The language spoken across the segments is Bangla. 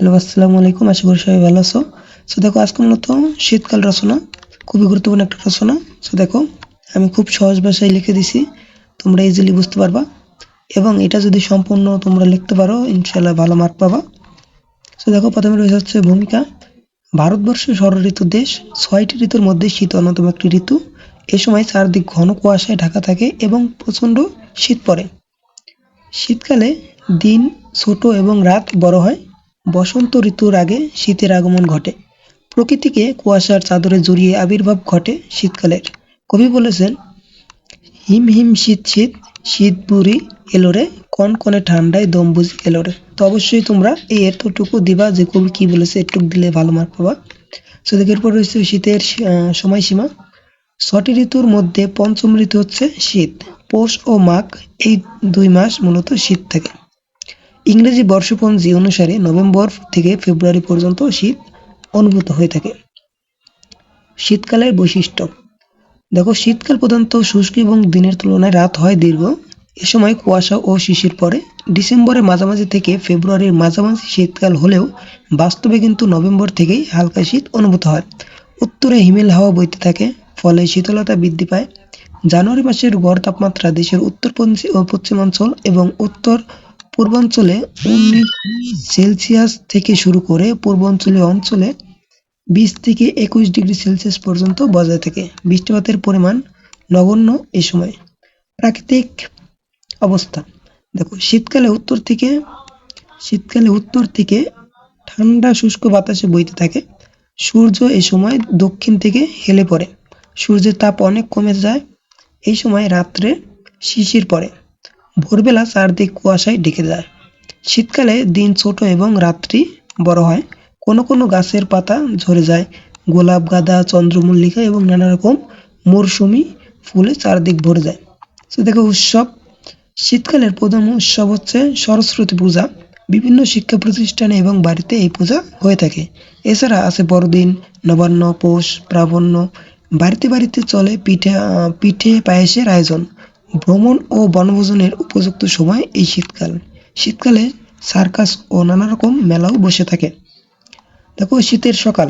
হ্যালো, আসসালামু আলাইকুম। আশা করি সবাই ভালো আছো। সো দেখো আজকে মূলত শীতকাল রচনা, খুবই গুরুত্বপূর্ণ একটা রচনা। সো দেখো, আমি খুব সহজ ভাষায় লিখে দিছি, তোমরা ইজিলি বুঝতে পারবা। এবং এটা যদি সম্পূর্ণ তোমরা লিখতে পারো ইনশাল্লাহ ভালো মার্ক পাবা। সো দেখো, প্রথমে রয়েছে হচ্ছে ভূমিকা। ভারতবর্ষ ষড় ঋতু দেশ, ছয়টি ঋতুর মধ্যে শীত অন্যতম একটি ঋতু। এ সময় চারদিক ঘন কুয়াশায় ঢাকা থাকে এবং প্রচণ্ড শীত পড়ে। শীতকালে দিন, ছোট এবং রাত বড় হয়। বসন্ত ঋতুর আগে শীতের আগমন ঘটে। প্রকৃতিকে কুয়াশার চাদরে জড়িয়ে আবির্ভাব ঘটে শীতকালের। কবি বলেছেন, হিম হিম শীত শীত শীত বুড়ি এলোরে কনকনে ঠান্ডায় দম বুঝি এলোরে। তো অবশ্যই তোমরা এই এতটুকু দিবা যে কবি কি বলেছে, এটুকু দিলে ভালো মার্ক পাবা। সো দেখো, এরপর রয়েছে শীতের সময়সীমা। ছটি ঋতুর মধ্যে পঞ্চম ঋতু হচ্ছে শীত। পৌষ ও মাঘ এই দুই মাস মূলত শীত থাকে। ইংরেজি বর্ষপঞ্জি অনুসারে নভেম্বর থেকে ফেব্রুয়ারি পর্যন্ত শীত অনুভূত হয়ে থাকে। শীতকালের বৈশিষ্ট্য। দেখো, শীতকাল প্রধানত শুষ্ক এবং দিনের তুলনায় রাত হয় দীর্ঘ। এ সময় কুয়াশা ও শিশির পড়ে। ডিসেম্বরের মাঝামাঝি থেকে ফেব্রুয়ারির মাঝামাঝি শীতকাল হলেও বাস্তবে কিন্তু নভেম্বর থেকেই হালকা শীত অনুভূত হয়। উত্তরে হিমেল হাওয়া বইতে থাকে, ফলে শীতলতা বৃদ্ধি পায়। জানুয়ারি মাসের গড় তাপমাত্রা দেশের উত্তর ও পশ্চিমাঞ্চল এবং উত্তর পূর্বাঞ্চলে উনিশ সেলসিয়াস থেকে শুরু করে পূর্বাঞ্চলীয় অঞ্চলে বিশ থেকে একুশ ডিগ্রি সেলসিয়াস পর্যন্ত বজায় থাকে। বৃষ্টিপাতের পরিমাণ নগণ্য এই সময়। প্রাকৃতিক অবস্থা। দেখো, শীতকালে উত্তর থেকে, শীতকালে উত্তর থেকে ঠান্ডা শুষ্ক বাতাসে বইতে থাকে। সূর্য এই সময় দক্ষিণ থেকে হেলে পড়ে। সূর্যের তাপ অনেক কমে যায়। এই সময় রাত্রে শিশির পড়ে। ভোরবেলা চারদিক কুয়াশায় ঢেকে যায় শীতকালে দিন ছোট এবং রাত্রি বড় হয়। কোনো কোনো গাছের পাতা ঝরে যায়। গোলাপ, গাঁদা, চন্দ্রমল্লিকা এবং নানা রকম মরশুমি ফুলে চারদিক ভরে যায়। তো দেখো উৎসব। শীতকালের প্রধান উৎসব হচ্ছে সরস্বতী পূজা। বিভিন্ন শিক্ষা প্রতিষ্ঠানে এবং বাড়িতে এই পূজা হয়ে থাকে। এছাড়া আছে বড়দিন, নবান্ন, পৌষ, প্রাবণ্য। বাড়িতে বাড়িতে চলে পিঠে পিঠে পায়েসের আয়োজন। ভ্রমণ ও বনভোজনের উপযুক্ত সময় এই শীতকাল। শীতকালে সার্কাস ও নানা রকম মেলাও বসে থাকে। দেখো শীতের সকাল।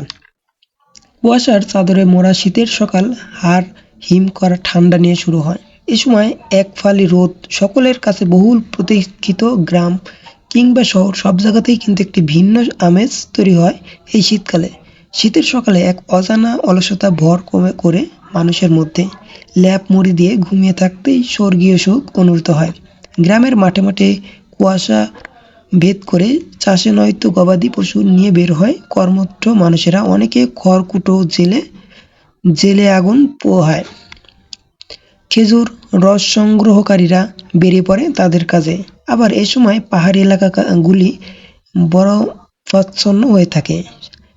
কুয়াশার চাদরে মোড়া শীতের সকাল, হাড় হিম করা ঠান্ডা নিয়ে শুরু হয়। এ সময় এক ফালি রোদ সকলের কাছে বহুল প্রতীক্ষিত গ্রাম কিংবা শহর। সব জায়গাতেই কিন্তু একটি ভিন্ন আমেজ তৈরি হয় এই শীতকালে। শীতের সকালে এক অজানা অলসতা ভর কমে করে মানুষের মধ্যে ল্যাপ মুড়ি দিয়ে ঘুমিয়ে থাকতেই স্বর্গীয় সুখ অনুভূত হয়। গ্রামের মাঠে মাঠে কুয়াশা ভেদ করে চাষে নয়তো গবাদি পশু নিয়ে বের হয়। কর্মঠ মানুষেরা অনেকে খড়কুটো জেলে জেলে আগুন পোহায়। খেজুর রস সংগ্রহকারীরা বেরিয়ে পড়ে তাদের কাজে। আবার এ সময় পাহাড়ি এলাকাগুলি বরফাচ্ছন্ন হয়ে থাকে।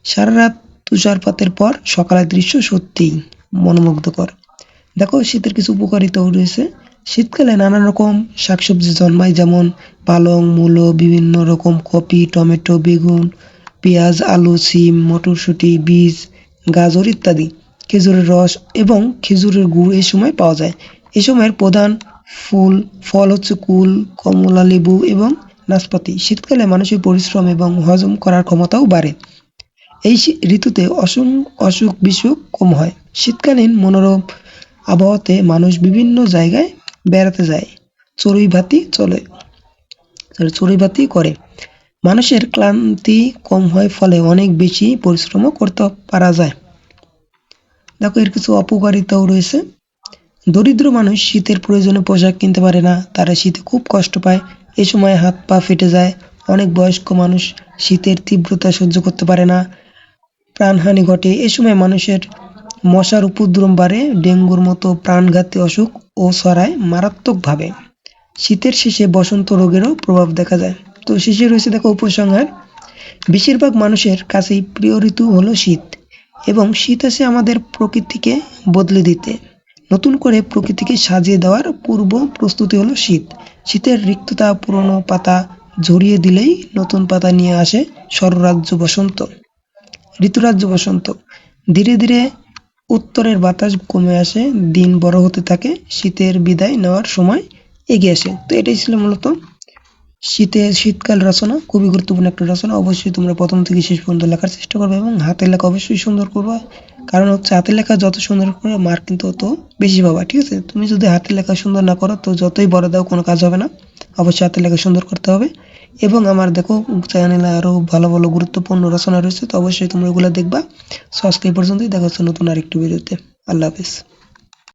সারা রাত তুষারপাতের পর সকালের দৃশ্য সত্যিই মনোমুগ্ধকর। দেখো, শীতের কিছু উপকারিতাও রয়েছে। শীতকালে নানা রকম শাকসবজি জন্মায়, যেমন পালং, মূলো, বিভিন্ন রকম কপি, টমেটো, বেগুন, পেঁয়াজ, আলু, সিম, মটরশুঁটি, বীজ, গাজর ইত্যাদি। খেজুরের রস এবং খেজুরের গুড় এই সময় পাওয়া যায়। এই সময়ের প্রধান ফুল, ফল হচ্ছে কুল, কমলা, লেবু এবং নাশপাতি। শীতকালে মানুষের পরিশ্রম এবং হজম করার ক্ষমতাও বাড়ে। এই ঋতুতে অসং অসুখ বিসুখ কম হয়। শীতকালীন মনোরম আবহাওয়াতে মানুষ বিভিন্ন জায়গায় বেড়াতে যায়। চড়ুই ভাতি চলে sorry, চড়ুই ভাতি করে। মানুষের ক্লান্তি কম হয় ফলে অনেক বেশি পরিশ্রমও করতে পারা যায়। দেখো এর কিছু অপকারিতাও রয়েছে। দরিদ্র মানুষ শীতের প্রয়োজনে পোশাক কিনতে পারে না। তারা শীতে খুব কষ্ট পায়। এই সময় হাত পা ফেটে যায়। অনেক বয়স্ক মানুষ শীতের তীব্রতা সহ্য করতে পারে না। প্রাণহানি ঘটে। এ সময় মানুষের মশার উপদ্রব বাড়ে, ডেঙ্গুর মতো প্রাণঘাতী অসুখ ও ছড়ায় মারাত্মকভাবে। শীতের শেষে বসন্ত রোগেরও প্রভাব দেখা যায়। তো শেষে রয়েছে দেখো উপসংহার। বেশিরভাগ মানুষের কাছেই প্রিয় ঋতু হলো শীত এবং শীত আসে আমাদের প্রকৃতিকে বদলে দিতে। নতুন করে প্রকৃতিকে সাজিয়ে দেওয়ার পূর্ব প্রস্তুতি হলো শীত। শীতের রিক্ততা, পুরনো পাতা ঝরিয়ে দিলেই নতুন পাতা নিয়ে আসে স্বররাজ্য বসন্ত। ঋতুরাজ্য বসন্ত। ধীরে ধীরে উত্তরের বাতাস কমে আসে, দিন বড় হতে থাকে, শীতের বিদায় নেওয়ার সময় এগিয়ে আসে। তো এটাই ছিল মূলত শীতে শীতকাল রচনা, খুবই গুরুত্বপূর্ণ একটা রচনা। অবশ্যই তোমরা প্রথম থেকে শেষ পর্যন্ত লেখার চেষ্টা করবে এবং হাতের লেখা অবশ্যই সুন্দর করবা। কারণ হচ্ছে হাতের লেখা যত সুন্দর করবে মার্ক কিন্তু তত বেশি পাবা, ঠিক আছে? তুমি যদি হাতের লেখা সুন্দর না করো, তো যতই বড় দাও, কোনো কাজ হবে না। অবশ্যই হাতের লেখা সুন্দর করতে হবে। এবং আমার দেখো চ্যানেলে আরও ভালো ভালো গুরুত্বপূর্ণ রচনা রয়েছে, তো অবশ্যই তোমরা ওগুলো দেখবা। সো আজকে এই পর্যন্তই, দেখা হচ্ছে নতুন আরেকটি ভিডিওতে আল্লাহ হাফিজ।